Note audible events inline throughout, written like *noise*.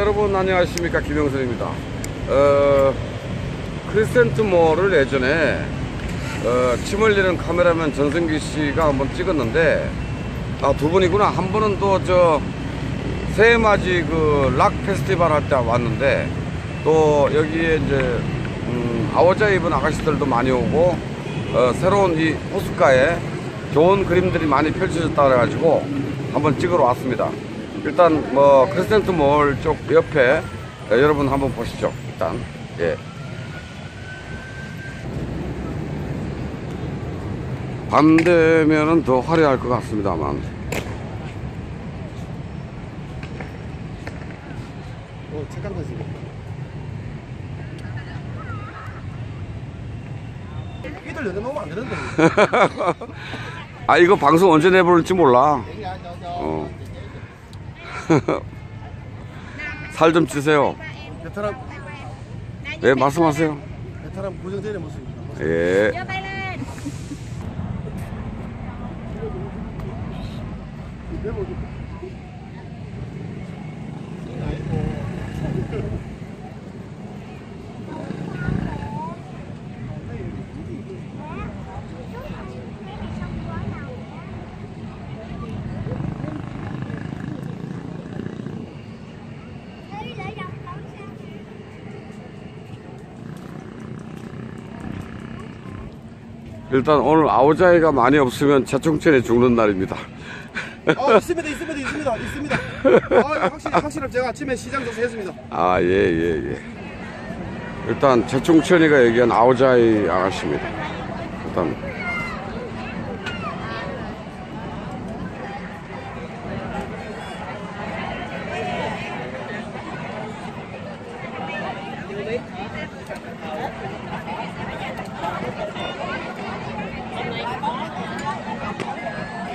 여러분 안녕하십니까? 김영선입니다. 어, 크리센트 몰을 예전에 어, 침 흘리는 카메라맨 전승기 씨가 한번 찍었는데 아, 두 분이구나. 한 분은 또 저 새해맞이 그 락 페스티벌 할 때 왔는데 또 여기에 이제 음, 아오자 입은 아가씨들도 많이 오고 어, 새로운 이 호숫가에 좋은 그림들이 많이 펼쳐졌다 그래가지고 한번 찍으러 왔습니다 일단 뭐 크리센트 몰 쪽 옆에 어, 여러분 한번 보시죠 일단 예. 밤 되면은 더 화려할 것 같습니다만 어, 착한 거지. 이들 여기 놓으면 안 되는데. *laughs* 아 이거 방송 언제 내볼지 몰라 어. *laughs* 살 좀 찌세요. 베트남, 예 말씀하세요. 베트남 구정전의 모습입니다. 예 일단 오늘 아오자이가 많이 없으면 자충천에 죽는 날입니다 어, 있습니다, 있습니다, 있습니다, 있습니다. 아, 확실히, 확실히 제가 아침에 시장 조사했습니다. 아 예 예, 예. 일단 재충천이가 얘기한 아오자이 아가씨입니다 일단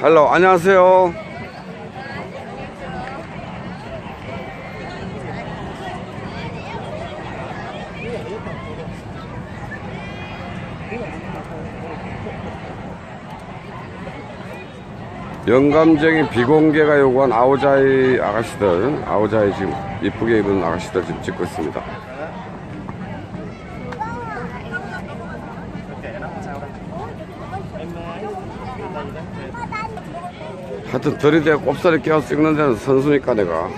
헬로 안녕하세요. 영감쟁이 비공개가 요구한 아오자이 아가씨들 아오자이 지금 이쁘게 입은 아가씨들 지금 찍고 있습니다 하여튼 들이대 꼽사리 끼워 찍는 데는 선수니까 내가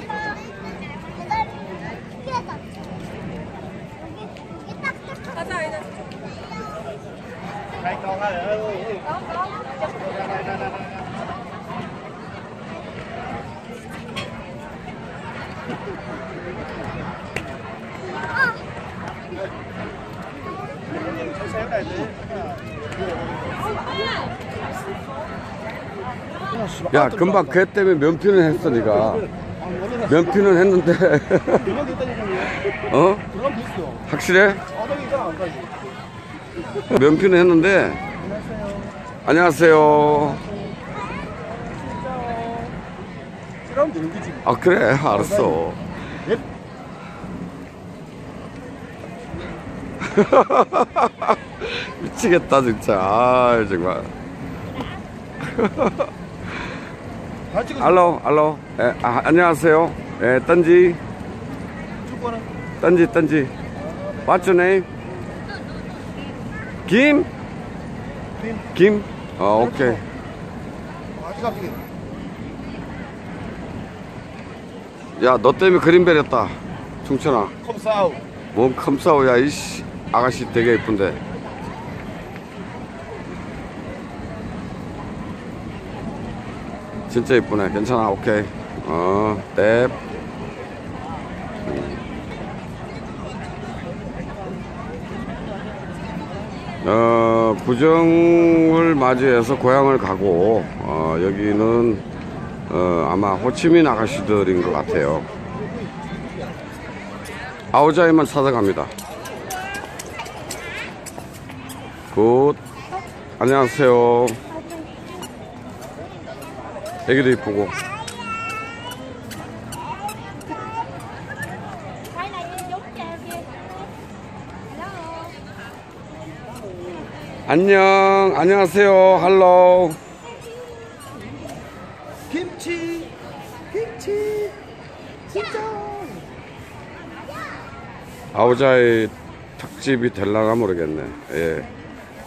야 금방 걔 때문에 면피는 했어 니가 면피는 했는데. *laughs* 어? 확실해? 면피는 했는데 안녕하세요. 아 그래 알았어 넵. *laughs* 미치겠다 진짜 아 정말. *laughs* 알로 알로 예, 아, 안녕하세요 예, 딴지. 딴지 딴지 What's your name? 김? 김. 김? 어 오케이 아, 기가 막히게. 야너 때문에 그림 배렸다 충천아 컴사우. 뭔 컴싸우야 이씨 아가씨 되게 예쁜데 진짜 예쁘네 괜찮아 오케이 어넵 어 구정을 맞이해서 고향을 가고 어 여기는 어 아마 호치민 아가씨들인 것 같아요 아오자이만 찾아갑니다. 굿. 안녕하세요. 애기도 이쁘고. 안녕. 안녕하세요. 할로. 김치. 김치. 진짜. 아오자이 특집이 될라나 모르겠네. 예.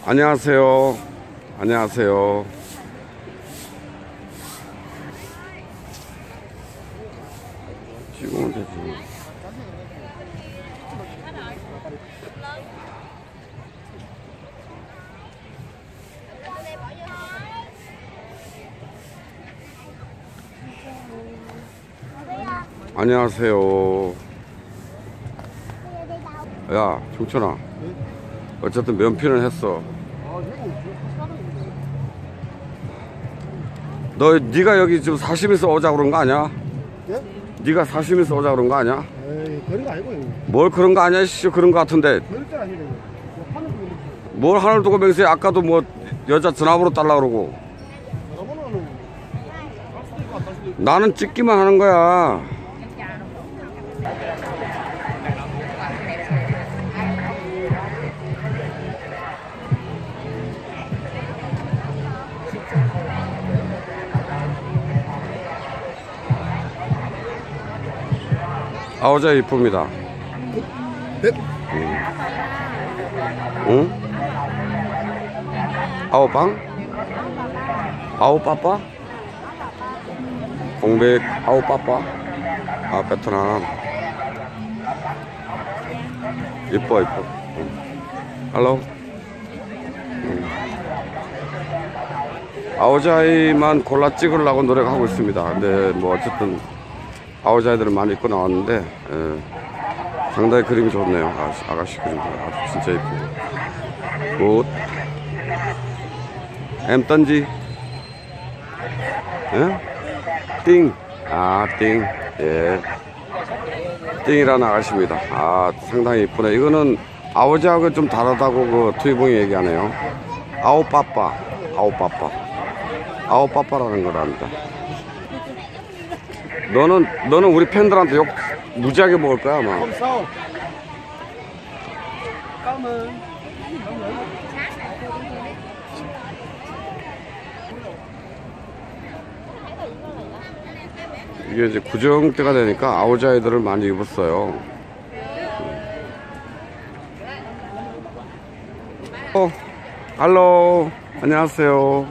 안녕하세요. 안녕하세요. 찍으면 되지. 안녕하세요. 야, 종천아. 어쨌든 면피는 했어. 너 네가 여기 지금 사심에서 오자 그런 거 아니야? 예? 네가 사심에서 오자 그런 거 아니야? 뭘 그런 거 아니야? 씨 그런 거 같은데 아니래 하늘 보고 뭘 하늘 두고 맹세 아까도 뭐 여자 전화번호 달라 그러고 전화번호는 갈 수도 있고 안갈 수도 있고 나는 찍기만 하는 거야. 아오자 이쁩니다. 네? 응? 아오빵? 아오빠빠? 공백 아오빠빠? 아 베트남 이뻐 이뻐 응. 할로 응. 아오자이만 골라 찍으려고 노력하고 있습니다 근데 뭐 어쨌든 아오자이들은 많이 입고 나왔는데 예, 상당히 그림이 좋네요 아가씨, 아가씨 그림 아주 진짜 이쁘고 굿 em tên gì? 예? 띵. 아, 띵. 예. 띵이라는 아가씨입니다. 아, 상당히 이쁘네. 이거는 아오지하고 좀 다르다고 그 투이봉이 얘기하네요. 아오빠빠. 아오빠빠. 아오빠빠라는 거랍니다. 너는, 너는 우리 팬들한테 욕 무지하게 먹을 거야, 아마. 이게 이제 구정 때가 되니까 아오자이들을 많이 입었어요. 어, 할로, 안녕하세요.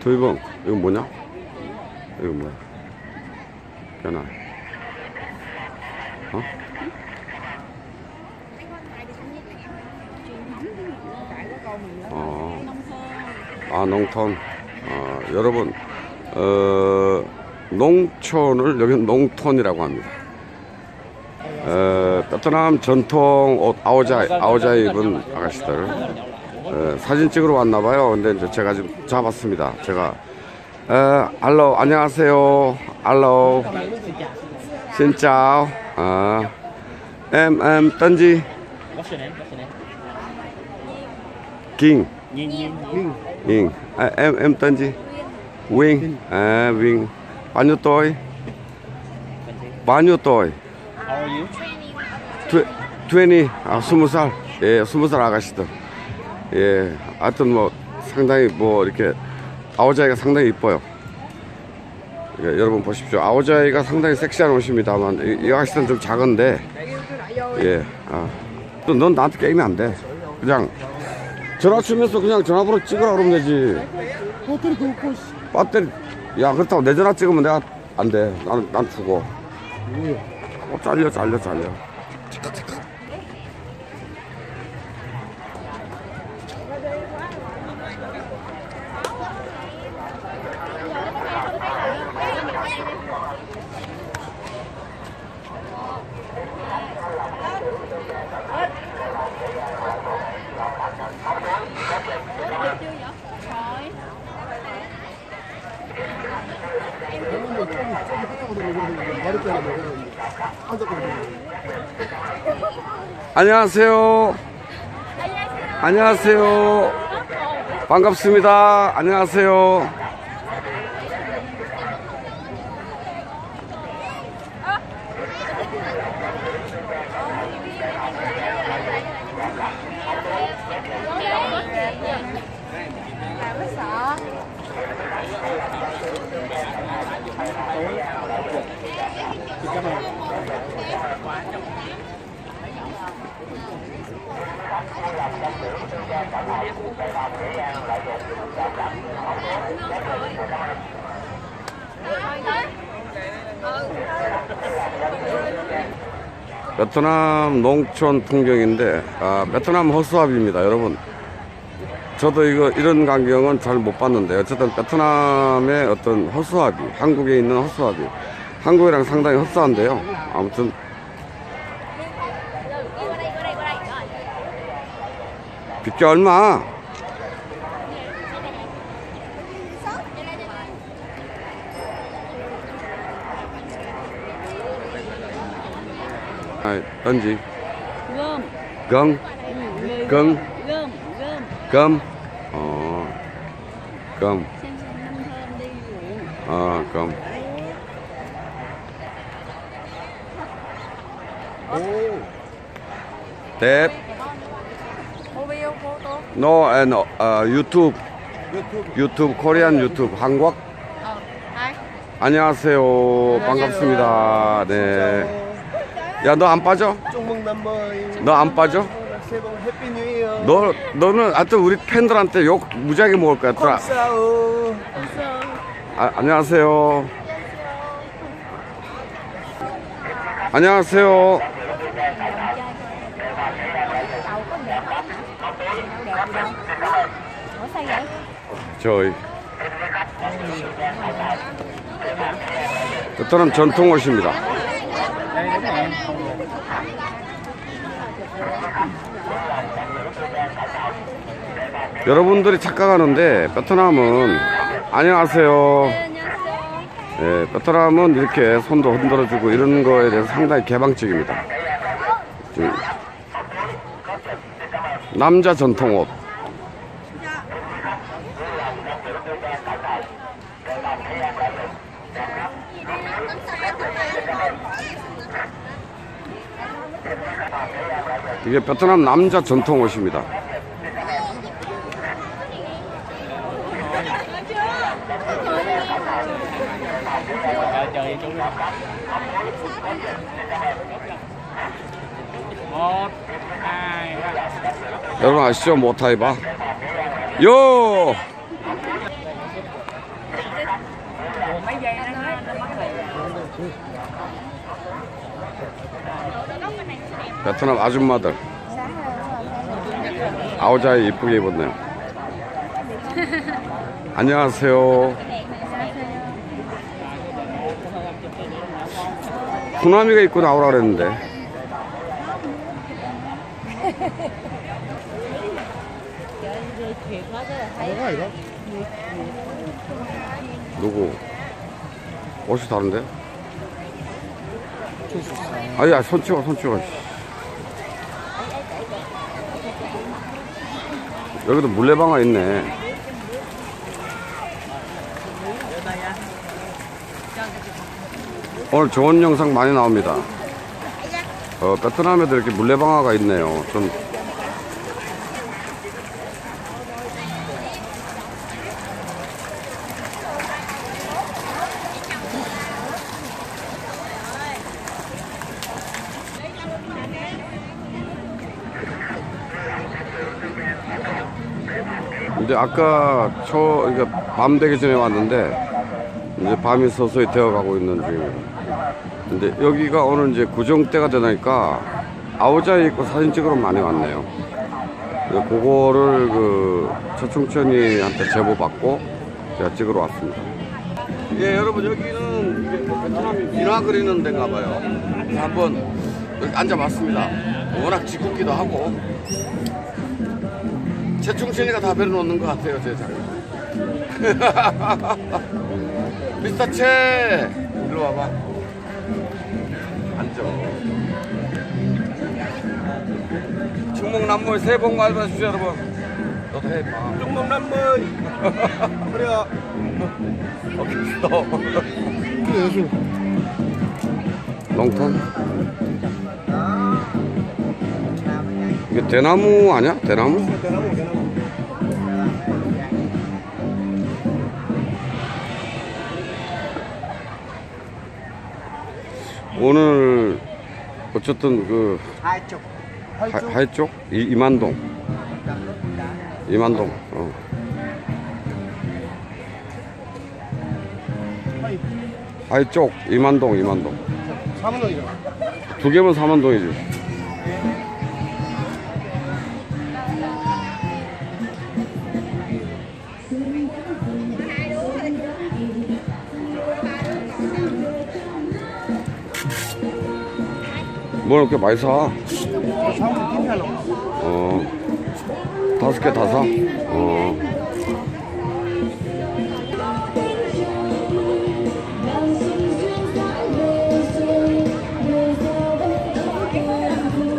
도이봉, 이거 뭐냐? 이거 뭐야? 변화. 어? 어. 아, 농촌. 어, 여러분, 어, 농촌을 여기는 농촌이라고 합니다. 어, 베트남 전통 옷 아오자, 아오자 입은 아가씨들. 어, 사진 찍으러 왔나 봐요. 근데 이제 제가 지금 잡았습니다. 제가, 어, 알로, 안녕하세요. 알로. Nhiêu tuổi? Bao nhiêu tuổi? How are you? 트, 20. 아, 20살. 예, 20살 아가씨들. 예, 하여튼 뭐 상당히 뭐 이렇게 아오자이가 상당히 이뻐요. 예, 여러분 보십시오. 아오자이가 상당히 섹시한 옷입니다만 이, 이 아가씨들은 좀 작은데 예, 아, 또넌 나한테 게임이 안 돼. 그냥 전화 치면서 그냥 전화번호 찍으라 그러면 되지. 배터리 그거 고 배터리 야 그렇다고 내 전화 찍으면 내가 안 돼. 나는 난 죽어. 어, 잘려 잘려 잘려. 안녕하세요. 안녕하세요. 반갑습니다. 안녕하세요. 베트남 농촌 풍경인데 아, 베트남 허수아비입니다 여러분. 저도 이거 이런 광경은 잘 못 봤는데 어쨌든 베트남의 어떤 허수아비 한국에 있는 허수아비 한국이랑 상당히 흡사한데요. 아무튼 cho mà. À, tên gì? Gom gom gom gom gom ờ. Gom ờ gom tiếp No and 어, 유튜브 유튜브. 코리안 유튜브 한국 Ờ. Hai. 안녕하세요 반갑습니다 네. 야 너 안 빠져? 중국 남머이. 너안 빠져? 새해 복 해피 뉴 이어. 너 너는 하여튼 우리 팬들한테 욕 무지하게 먹을 거야 또 콩싸우. 아, 안녕하세요 안녕하세요 저희 베트남 전통 옷입니다. 여러분들이 착각하는데 베트남은 안녕하세요? 예, 베트남은 이렇게 손도 흔들어주고 이런 거에 대해서 상당히 개방적입니다. 남자 전통 옷 이게 베트남 남자 전통 옷입니다. 여러분 아시죠? 모타이바 요 mấy giây nó nó nó mất rồi 베트남 아줌마들. 아오자이 이쁘게 입었네요. *laughs* 안녕하세요. 후나미가 입고 나오라 그랬는데. 누구? 옷이 다른데? 아야 손 치워 손 치워 여기도 물레방아 있네. 오늘 좋은 영상 많이 나옵니다. 어, 베트남에도 이렇게 물레방아가 있네요. 좀 이제 아까 초 이게 밤 되기 전에 왔는데 이제 밤이 서서히 되어가고 있는 중입니다. 근데 여기가 오늘 이제 구정 때가 되니까 아우자에 있고 사진 찍으러 많이 왔네요. 그거를 그 최충천이한테 제보 받고 제가 찍으러 왔습니다. 예, 여러분 여기는 이제 뭐 베트남 민화 그리는 데인가 봐요. 한번 앉아봤습니다. 워낙 짓궂기도 하고 최충천이가 다 배려놓는 것 같아요, 제 자리. *laughs* 미스터 채! 일로 와봐. 앉아. 충목남몰 새해 복 많이 받으십시오, 여러분. 너도 해, 봐. 중국 남머이. 그래요. 어딨어? 롱턴? 이게 대나무 아니야? 대나무? 대나무 대나무. 오늘 어쨌든 그 hai chục. 하, 하이 쪽? 이, 이만동. 이만동. 어. 하이. 하이 쪽. 이만동, 이만동. 4만 원이요. 두 개면 4만동이지. 뭘 이렇게 많이 사? 어. 다섯 개 다 사? 어.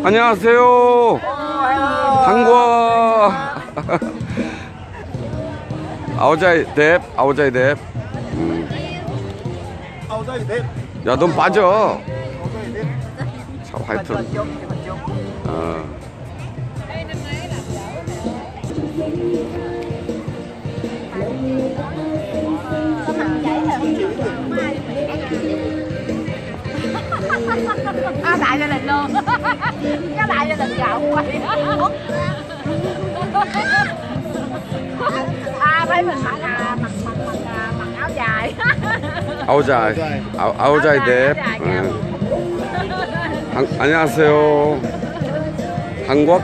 안녕하세요. 한과. *laughs* 아오자이 뎁, 아오자이 뎁. 아우자이 넷. 야, 넌 빠져. 아우자이 넷. 참 하여튼. 어. À, đại gia đình luôn Cái đại gia đình giàu quay À thấy mình mặc à, mặc mặc mặc, à, mặc áo dài 아오자이. 아, 아오자이 뎁. 어. 한, 안녕하세요. 한국.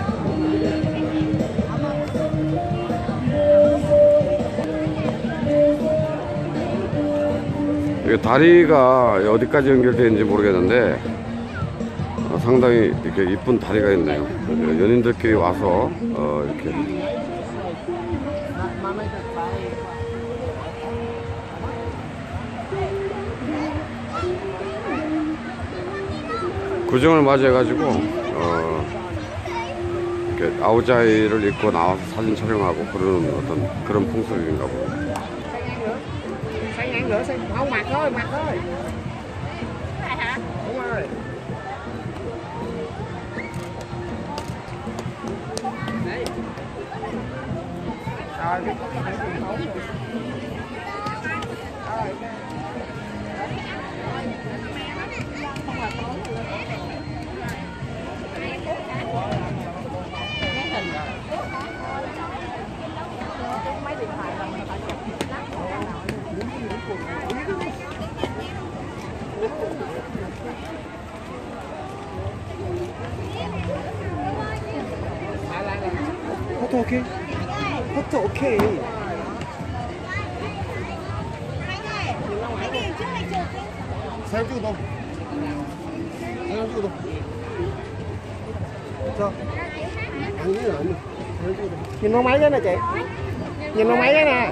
다리가 어디까지 연결되는지 모르겠는데 어, 상당히 이렇게 이쁜 다리가 있네요. 연인들끼리 와서 어, 이렇게 구정을 맞이해가지고 어, 이렇게 아우자이를 입고 나와서 사진 촬영하고 그러는 어떤 그런 풍습인가 봅니다. 토 오케이. 사진 찍어 넣어. 사진 찍어 넣어. 자. 아니, 아니. 사진 찍어 넣어. Nhìn con máy cái nè chị. Nhìn con máy cái nè.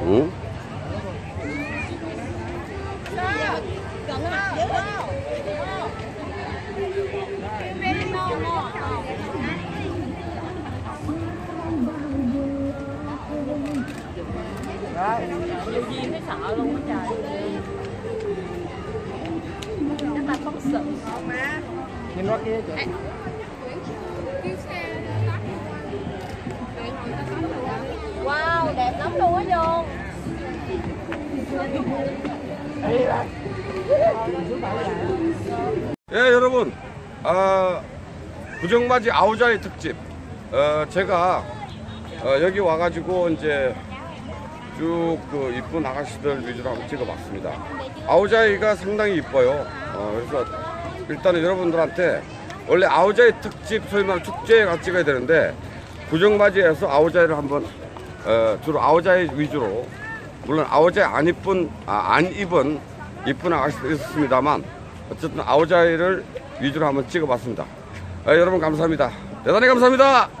ừ. Điều gì thấy sợ luôn á trời Các bạn phóng sự không má Nhìn qua kia chị. Wow, đẹp lắm luôn á Dung 예, 여러분, 아, 부정맞이 아우자이 특집. 어, 제가 어, 여기 와가지고 이제 쭉그 이쁜 아가씨들 위주로 한번 찍어봤습니다. 아우자이가 상당히 이뻐요. 어, 그래서 일단은 여러분들한테 원래 아우자이 특집 소위 말하는 축제에 같이 찍어야 되는데 부정맞이에서 아우자이를 한번 어, 주로 아우자이 위주로 물론 아우자이 안 이쁜 아, 안 입은 이쁜 아가씨도 있었습니다만 어쨌든 아우자이를 위주로 한번 찍어봤습니다. 아, 여러분 감사합니다. 대단히 감사합니다.